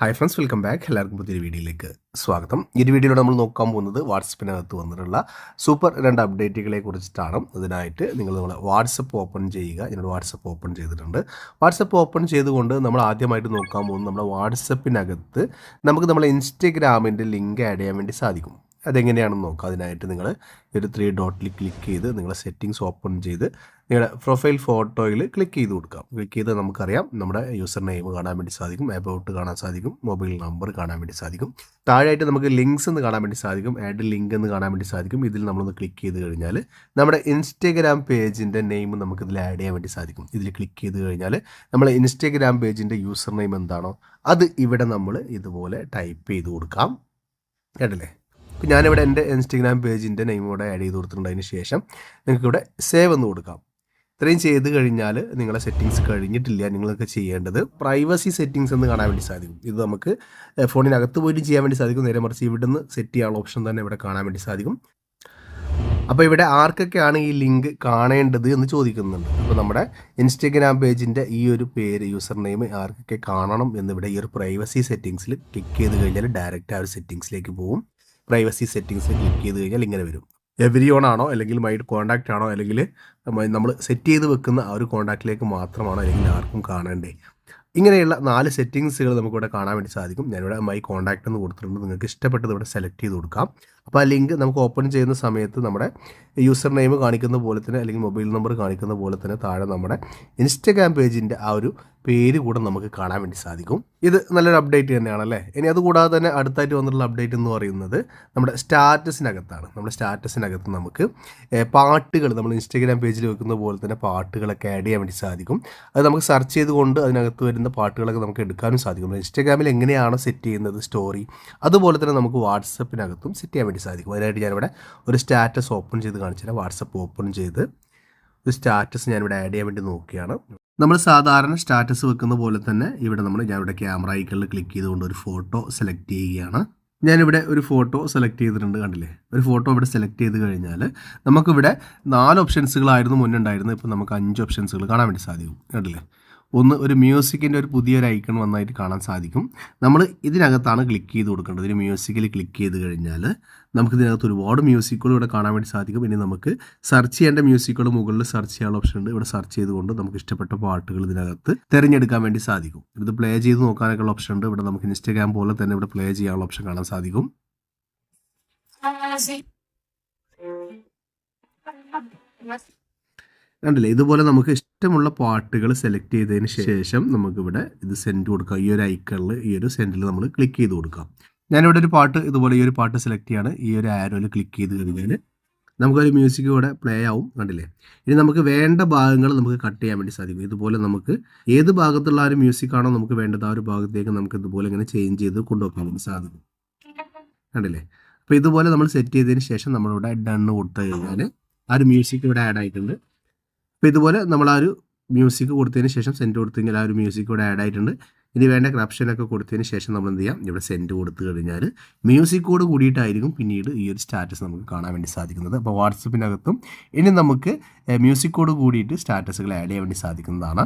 Hi friends welcome back എല്ലാവർക്കും പുതിയൊരു വീഡിയോയിലേക്ക് സ്വാഗതം. ഈ വീഡിയോയിലൂടെ നമ്മൾ നോക്കാൻ പോകുന്നത് വാട്സപ്പിനകത്ത് വന്നിട്ടുള്ള സൂപ്പർ രണ്ട് അപ്ഡേറ്റുകളെ കുറിച്ചിട്ടാണ്. അതിനായിട്ട് നിങ്ങൾ നമ്മൾ വാട്സപ്പ് ഓപ്പൺ ചെയ്യുക. ഞാനൊരു വാട്സപ്പ് ഓപ്പൺ ചെയ്തിട്ടുണ്ട്. വാട്സപ്പ് ഓപ്പൺ ചെയ്തുകൊണ്ട് നമ്മൾ ആദ്യമായിട്ട് നോക്കാൻ പോകുന്നത് നമ്മുടെ വാട്സപ്പിനകത്ത് നമുക്ക് നമ്മളെ ഇൻസ്റ്റഗ്രാമിന്റെ ലിങ്ക് ആഡ് ചെയ്യാൻ വേണ്ടി സാധിക്കും. അതെങ്ങനെയാണെന്ന് നോക്കാം. അതിനായിട്ട് നിങ്ങൾ ഒരു ത്രീ ഡോട്ടിൽ ക്ലിക്ക് ചെയ്ത് നിങ്ങളെ സെറ്റിങ്സ് ഓപ്പൺ ചെയ്ത് നിങ്ങളുടെ പ്രൊഫൈൽ ഫോട്ടോയിൽ ക്ലിക്ക് ചെയ്ത് കൊടുക്കാം. ക്ലിക്ക് ചെയ്ത് നമുക്കറിയാം നമ്മുടെ യൂസർ നെയിം കാണാൻ വേണ്ടി സാധിക്കും അബൌട്ട് കാണാൻ സാധിക്കും മൊബൈൽ നമ്പർ കാണാൻ വേണ്ടി സാധിക്കും. താഴെയായിട്ട് നമുക്ക് ലിങ്ക്സ് എന്ന് കാണാൻ വേണ്ടി സാധിക്കും ആഡ് ലിങ്ക് എന്ന് കാണാൻ വേണ്ടി സാധിക്കും. ഇതിൽ നമ്മളൊന്ന് ക്ലിക്ക് ചെയ്ത് കഴിഞ്ഞാൽ നമ്മുടെ ഇൻസ്റ്റഗ്രാം പേജിന്റെ നെയിം നമുക്ക് ഇതിൽ ആഡ് ചെയ്യാൻ വേണ്ടി സാധിക്കും. ഇതിൽ ക്ലിക്ക് ചെയ്ത് കഴിഞ്ഞാൽ നമ്മൾ ഇൻസ്റ്റഗ്രാം പേജിന്റെ യൂസർ നെയിം എന്താണോ അത് ഇവിടെ നമ്മൾ ഇതുപോലെ ടൈപ്പ് ചെയ്ത് കൊടുക്കാം. കേട്ടില്ലേ? അപ്പോൾ ഞാനിവിടെ എന്റെ ഇൻസ്റ്റഗ്രാം പേജിന്റെ നെയിം കൂടെ ആഡ് ചെയ്ത് കൊടുത്തിട്ടുണ്ട് ശേഷം നിങ്ങൾക്ക് ഇവിടെ സേവ് എന്ന് കൊടുക്കാം. ഇത്രയും ചെയ്ത് കഴിഞ്ഞാൽ നിങ്ങളെ സെറ്റിങ്സ് കഴിഞ്ഞിട്ടില്ല നിങ്ങൾക്ക് ചെയ്യേണ്ടത് പ്രൈവസി സെറ്റിങ്സ് എന്ന് കാണാൻ വേണ്ടി സാധിക്കും. ഇത് നമുക്ക് ഫോണിനകത്ത് പോയിട്ട് ചെയ്യാൻ വേണ്ടി സാധിക്കും. നേരെ മറിച്ച് ഇവിടുന്ന് സെറ്റ് ചെയ്യാനുള്ള ഓപ്ഷൻ തന്നെ ഇവിടെ കാണാൻ വേണ്ടി സാധിക്കും. അപ്പോൾ ഇവിടെ ആർക്കൊക്കെയാണ് ഈ ലിങ്ക് കാണേണ്ടത് എന്ന് ചോദിക്കുന്നുണ്ട്. അപ്പോൾ നമ്മുടെ ഇൻസ്റ്റഗ്രാം പേജിന്റെ ഈ ഒരു പേര് യൂസർ നെയിം ആർക്കൊക്കെ കാണണം എന്നിവിടെ ഈ ഒരു പ്രൈവസി സെറ്റിങ്സിൽ ക്ലിക്ക് ചെയ്ത് കഴിഞ്ഞാൽ ഡയറക്റ്റ് ആ ഒരു സെറ്റിങ്സിലേക്ക് പോകും. പ്രൈവസി സെറ്റിങ്സ് ക്ലിക്ക് ചെയ്ത് കഴിഞ്ഞാൽ ഇങ്ങനെ വരും. എവരി ഓൺ ആണോ അല്ലെങ്കിൽ മൈ കോൺടാക്റ്റ് ആണോ അല്ലെങ്കിൽ നമ്മൾ സെറ്റ് ചെയ്ത് വെക്കുന്ന ആ ഒരു കോൺടാക്റ്റിലേക്ക് മാത്രമാണോ അല്ലെങ്കിൽ ആർക്കും കാണണ്ടേ? ഇങ്ങനെയുള്ള നാല് സെറ്റിങ്സുകൾ നമുക്കിവിടെ കാണാൻ വേണ്ടി സാധിക്കും. ഞാനിവിടെ മൈ കോൺടാക്റ്റ് എന്ന് കൊടുത്തിട്ടുണ്ട്. നിങ്ങൾക്ക് ഇഷ്ടപ്പെട്ടത് ഇവിടെ സെലക്ട് ചെയ്ത് കൊടുക്കാം. അപ്പോൾ ആ ലിങ്ക് നമുക്ക് ഓപ്പൺ ചെയ്യുന്ന സമയത്ത് നമ്മുടെ യൂസർ നെയിം കാണിക്കുന്ന പോലെ തന്നെ അല്ലെങ്കിൽ മൊബൈൽ നമ്പർ കാണിക്കുന്ന പോലെ തന്നെ താഴെ നമ്മുടെ ഇൻസ്റ്റഗ്രാം പേജിന്റെ ആ ഒരു പേര് കൂടെ നമുക്ക് കാണാൻ വേണ്ടി സാധിക്കും. ഇത് നല്ലൊരു അപ്ഡേറ്റ് തന്നെയാണല്ലേ? ഇനി അതുകൂടാതെ തന്നെ അടുത്തായിട്ട് വന്നിട്ടുള്ള അപ്ഡേറ്റ് എന്ന് പറയുന്നത് നമ്മുടെ സ്റ്റാറ്റസിനകത്താണ്. നമ്മുടെ സ്റ്റാറ്റസിനകത്ത് നമുക്ക് പാട്ടുകൾ നമ്മൾ ഇൻസ്റ്റഗ്രാം പേജിൽ വെക്കുന്ന പോലെ തന്നെ പാട്ടുകളൊക്കെ ആഡ് ചെയ്യാൻ വേണ്ടി സാധിക്കും. അത് നമുക്ക് സെർച്ച് ചെയ്തുകൊണ്ട് അതിനകത്ത് വരുന്ന പാട്ടുകളൊക്കെ നമുക്ക് എടുക്കാനും സാധിക്കും. ഇൻസ്റ്റഗ്രാമിൽ എങ്ങനെയാണോ സെറ്റ് ചെയ്യുന്നത് സ്റ്റോറി അതുപോലെ തന്നെ നമുക്ക് വാട്സപ്പിനകത്തും സെറ്റ് ചെയ്യാൻ വേണ്ടി സാധിക്കും. അതിനായിട്ട് ഞാനിവിടെ ഒരു സ്റ്റാറ്റസ് ഓപ്പൺ ചെയ്ത് കാണിച്ചുതരാം വാട്സപ്പ് ഓപ്പൺ ചെയ്ത് ഒരു സ്റ്റാറ്റസ് ഞാനിവിടെ ആഡ് ചെയ്യാൻ വേണ്ടി നോക്കുകയാണ്. നമ്മൾ സാധാരണ സ്റ്റാറ്റസ് വെക്കുന്ന പോലെ തന്നെ ഇവിടെ നമ്മൾ ഞാനിവിടെ ക്യാമറ ഐക്കണിൽ ക്ലിക്ക് ചെയ്തുകൊണ്ട് ഒരു ഫോട്ടോ സെലക്ട് ചെയ്യുകയാണ്. ഞാനിവിടെ ഒരു ഫോട്ടോ സെലക്ട് ചെയ്തിട്ടുണ്ട് കണ്ടില്ലേ? ഒരു ഫോട്ടോ ഇവിടെ സെലക്ട് ചെയ്ത് കഴിഞ്ഞാൽ നമുക്കിവിടെ നാല് ഓപ്ഷൻസുകളായിരുന്നു മുന്നേ ഉണ്ടായിരുന്നത്. ഇപ്പോൾ നമുക്ക് അഞ്ച് ഓപ്ഷൻസുകൾ കാണാൻ വേണ്ടി സാധിക്കും. കണ്ടില്ലേ? ഒന്ന് ഒരു മ്യൂസിക്കിന്റെ ഒരു പുതിയൊരു ഐക്കൺ വന്നായിട്ട് കാണാൻ സാധിക്കും. നമ്മൾ ഇതിനകത്താണ് ക്ലിക്ക് ചെയ്ത് കൊടുക്കേണ്ടത്. ഒരു മ്യൂസിക്കിൽ ക്ലിക്ക് ചെയ്ത് കഴിഞ്ഞാൽ നമുക്ക് ഇതിനകത്ത് ഒരുപാട് മ്യൂസിക്കുകൾ ഇവിടെ കാണാൻ വേണ്ടി സാധിക്കും. ഇനി നമുക്ക് സെർച്ച് ചെയ്യേണ്ട മ്യൂസിക്കുകൾ മുകളിൽ സെർച്ച് ചെയ്യാനുള്ള ഓപ്ഷൻ ഉണ്ട്. ഇവിടെ സെർച്ച് ചെയ്തുകൊണ്ട് നമുക്ക് ഇഷ്ടപ്പെട്ട പാട്ടുകൾ ഇതിനകത്ത് തിരഞ്ഞെടുക്കാൻ വേണ്ടി സാധിക്കും. ഇത് പ്ലേ ചെയ്ത് നോക്കാനൊക്കെയുള്ള ഓപ്ഷൻ ഉണ്ട്. ഇവിടെ നമുക്ക് ഇൻസ്റ്റാഗ്രാം പോലെ തന്നെ ഇവിടെ പ്ലേ ചെയ്യാനുള്ള ഓപ്ഷൻ കാണാൻ സാധിക്കും. കണ്ടില്ലേ? ഇതുപോലെ നമുക്ക് ഇഷ്ടമുള്ള പാട്ടുകൾ സെലക്ട് ചെയ്തതിന് ശേഷം നമുക്കിവിടെ ഇത് സെൻഡ് കൊടുക്കാം. ഈ ഒരു ഐക്കണിൽ ഈ ഒരു സെൻഡിൽ നമ്മൾ ക്ലിക്ക് ചെയ്ത് കൊടുക്കാം. ഞാനിവിടെ ഒരു പാട്ട് ഇതുപോലെ ഈ ഒരു പാട്ട് സെലക്ട് ചെയ്യാണ്. ഈ ഒരു ആരോയിൽ ക്ലിക്ക് ചെയ്ത് കഴിഞ്ഞാൽ നമുക്കൊരു മ്യൂസിക് ഇവിടെ പ്ലേ ആവും കണ്ടില്ലേ? ഇനി നമുക്ക് വേണ്ട ഭാഗങ്ങൾ നമുക്ക് കട്ട് ചെയ്യാൻ വേണ്ടി സാധിക്കും. ഇതുപോലെ നമുക്ക് ഏത് ഭാഗത്തുള്ള ആ ഒരു മ്യൂസിക് ആണോ നമുക്ക് വേണ്ടത് ആ ഒരു ഭാഗത്തേക്ക് നമുക്ക് ഇതുപോലെ ഇങ്ങനെ ചേഞ്ച് ചെയ്ത് കൊണ്ടുപോകാൻ വേണ്ടി സാധിക്കും. കണ്ടില്ലേ? അപ്പോൾ ഇതുപോലെ നമ്മൾ സെറ്റ് ചെയ്തതിന് ശേഷം നമ്മളിവിടെ ഡണ്ണ് കൊടുത്തു കഴിഞ്ഞാൽ ആ ഒരു മ്യൂസിക് ഇവിടെ ആഡ് ആയിട്ടുണ്ട്. അപ്പോൾ ഇതുപോലെ നമ്മൾ ആ ഒരു മ്യൂസിക് കൊടുത്തതിന് ശേഷം സെന്റ് കൊടുത്തു കഴിഞ്ഞാൽ ആ ഒരു മ്യൂസിക് ഇവിടെ ആഡ് ആയിട്ടുണ്ട്. ഇനി വേണ്ട ക്രപ്ഷനൊക്കെ കൊടുത്തതിന് ശേഷം നമ്മൾ എന്ത് ചെയ്യാം? ഇവിടെ സെന്റ് കൊടുത്തു കഴിഞ്ഞാൽ മ്യൂസിക്കോട് കൂടിയിട്ടായിരിക്കും പിന്നീട് ഈ ഒരു സ്റ്റാറ്റസ് നമുക്ക് കാണാൻ വേണ്ടി സാധിക്കുന്നത്. അപ്പോൾ വാട്സപ്പിനകത്തും ഇനി നമുക്ക് മ്യൂസിക്കോട് കൂടിയിട്ട് സ്റ്റാറ്റസുകൾ ആഡ് ചെയ്യാൻ വേണ്ടി സാധിക്കുന്നതാണ്.